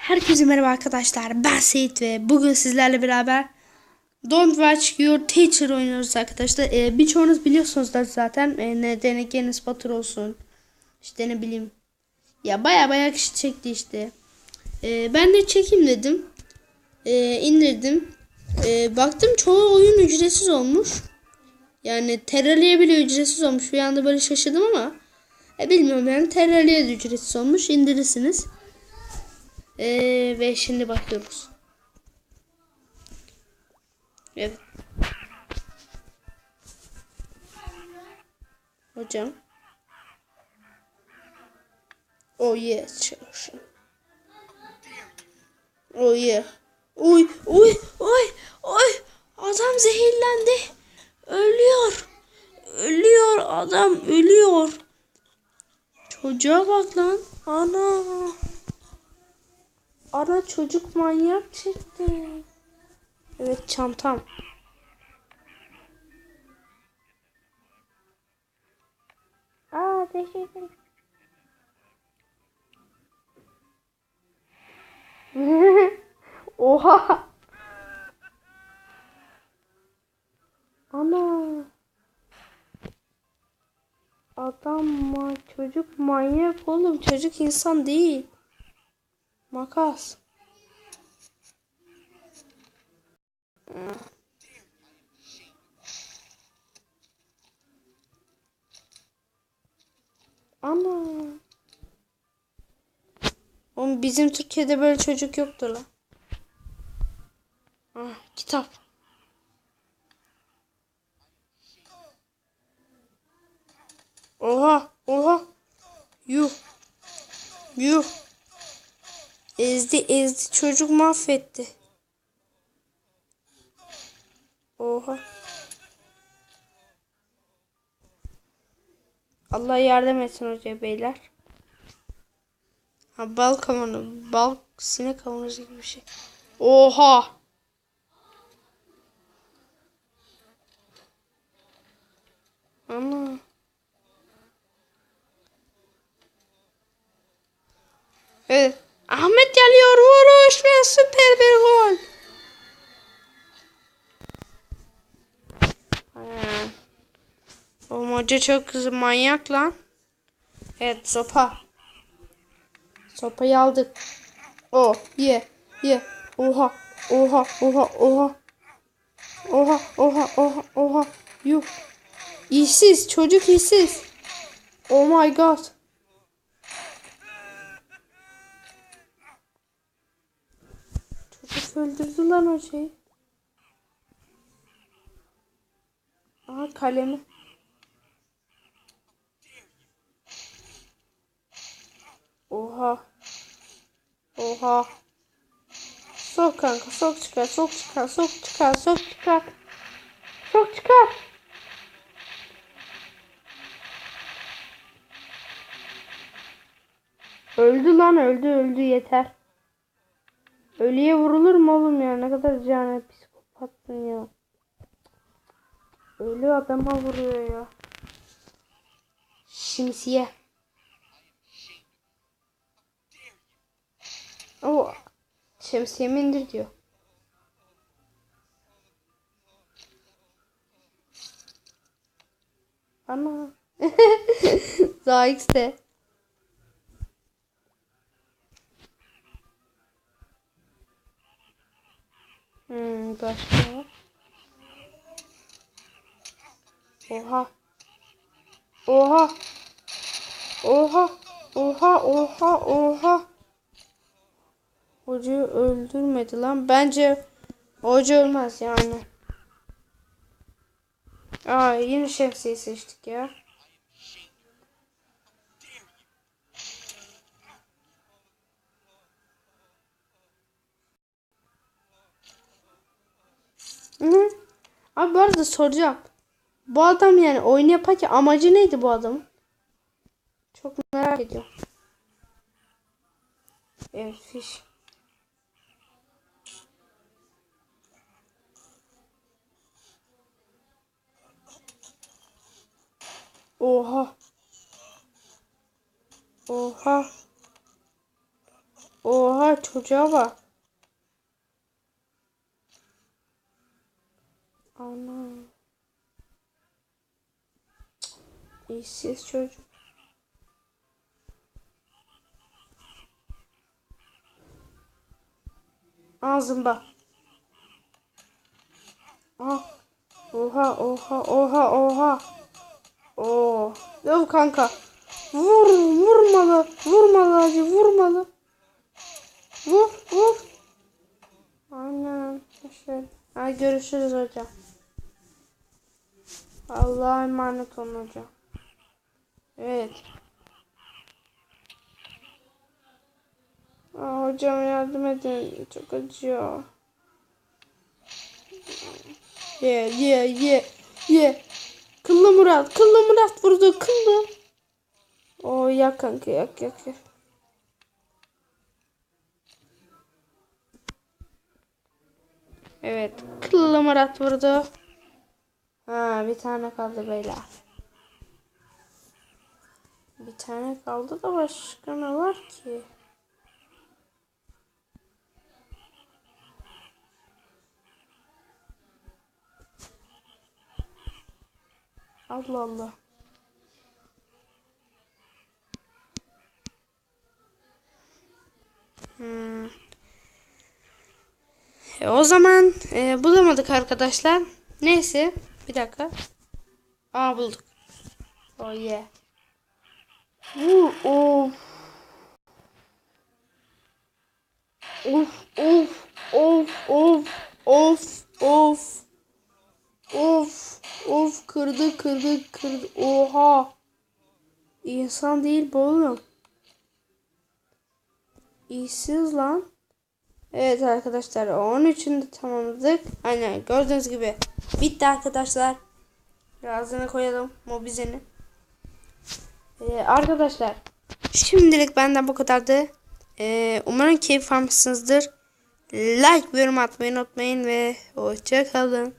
Herkese merhaba arkadaşlar. Ben Seyit ve bugün sizlerle beraber Don't Watch Your Teacher oynuyoruz arkadaşlar. Ee, birçoğunuz biliyorsunuz da zaten ee, ne Denek Enes Batur olsun. İşte ne bileyim. Ya baya baya kişi çekti işte. Ee, ben de çekeyim dedim. Ee, indirdim. Ee, baktım çoğu oyun ücretsiz olmuş. Yani Terraria'ya bile ücretsiz olmuş. Bir anda böyle şaşırdım ama. E, bilmiyorum yani Terraria da ücretsiz olmuş. İndirirsiniz. Ee, ve şimdi başlıyoruz. Evet. Hocam. Oh yeah çalışın. Oh yeah. Uy uy uy uy. Adam zehirlendi. Ölüyor. Ölüyor adam ölüyor. Çocuğa bak lan. Ana. Ana çocuk manyak çıktı. Evet çantam. Aa teşekkür Oha. Ana. Adam ma çocuk manyak oğlum çocuk insan değil. Makas. Ana. Oğlum bizim Türkiye'de böyle çocuk yoktu lan. Ah, kitap. Oha, oha. Yuh. Yuh. Ezdi ezdi çocuk mahvetti. Oha. Allah yardım etsin hoca beyler. Ha bal kavanozu, bal sinek kavanozu gibi bir şey. Oha. Ana. Evet. Ahmet geliyor vuruş ve süper bir gol. Oğlum hoca çok manyak lan. Evet sopa. Sopayı aldık. Oh ye ye. Oha oha oha oha. Oha oha oha oha. Yuh. İşsiz çocuk işsiz. Oh my god. Öldürdü lan hocayı. Aha kalemi. Oha. Oha. Sok kanka sok çıkar sok çıkar sok çıkar sok çıkar. Sok çıkar. Öldü lan öldü öldü yeter. Ölüye vurulur mu oğlum ya? Ne kadar canı psikopatsın ya. Ölü adama vuruyor ya. Şemsiye. O şemsiyemi indir diyor. Ana. Daha X'de. Hmm, başka? Oha. Oha. Oha. Oha. Oha. Oha. Hocayı öldürmedi lan. Bence hoca ölmez yani. Aa yine şemsiye seçtik ya. Hı. Abi bu arada soracağım. Bu adam yani oyun yaparken amacı neydi bu adamın? Çok merak ediyorum. Evet fiş. Oha. Oha. Oha çocuğa bak. Ana. İşsiz çocuk. Ağzımda. Ah. Oha oha oha oha. Oo. Yok kanka. Vur vurmalı. Vurmalı hacı vurmalı. Vur vur. Aynen. Şöyle. Ay görüşürüz hocam. Allah'a emanet olun hocam. Evet. Aa, hocam yardım edin. Çok acıyor. Ye ye ye ye. Kıllı Murat. Kıllı Murat vurdu. Kıllı. O yak kanka yak yak yak. Evet. Kıllı Murat vurdu. Ha bir tane kaldı beyler. Bir tane kaldı da başka ne var ki? Allah Allah. Hmm. E, o zaman e, bulamadık arkadaşlar. Neyse bir dakika. Aa bulduk. Oh yeah. Vur of. Of of of of of of. Of of kırdı kırdı kırdı. Oha. İnsan değil bu oğlum. İşsiz lan. Evet arkadaşlar 13'ünü de tamamladık. Aynen gördüğünüz gibi bitti arkadaşlar. Ağzına koyalım mobizeni. Ee, arkadaşlar şimdilik benden bu kadardı. Ee, umarım keyif almışsınızdır. Like ve yorum atmayı unutmayın ve hoşçakalın.